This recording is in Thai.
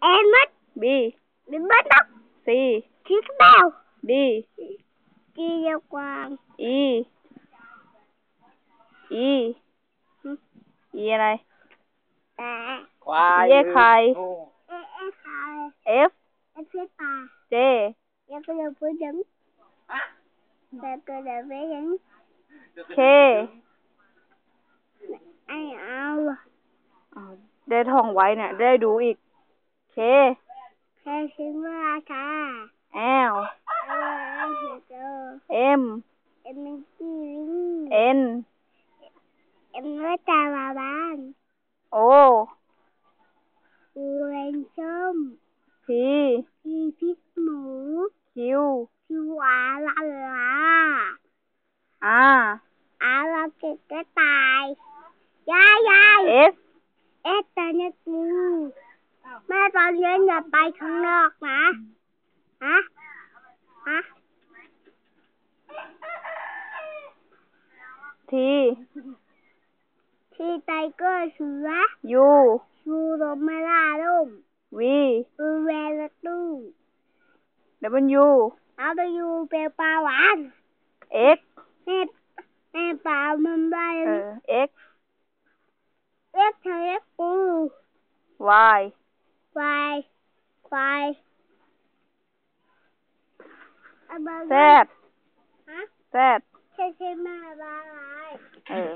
em mất B bị mất tóc C chiếc bèo D chia quàng E E E อะไรแต่ควายเรียกใครโง่เอ๊ะเอ๊ะใคร F เอ๊ะพี่ปลา J เอ๊ะก็เลยพูดถึงแต่ก็เลยไม่ถึง K ไอ้เอาอ้าวได้ท่องไว้เนี่ยได้ดูอีก K แค่ถึงเวลาค่ะ L เอาไว้ให้เจอ M เอ็มเป็นจีวิง N เอ็มว่าตาบาบาน O อูเรนส้ม P พีพริกหมู Q พิวอาลาลา R อาลาเก็บกระต่ายยายยาย S เอ๊ะตอนนี้กูแม่ต อนเย็นอย่าไปข้างนอกนะฮะฮะ T ที่ไตเกอร์เสือ U ชูลมมาล่าล่ม V อูเวลตู้ W เอาไปอยู่เปลปลาหวาน X แม่แม่ปลามันได้เออ X เอ็กเทเอ็กปู Y ควาย ควายอะบา Z ฮะ Z ใช่ใช่แม่บาอะไรเออ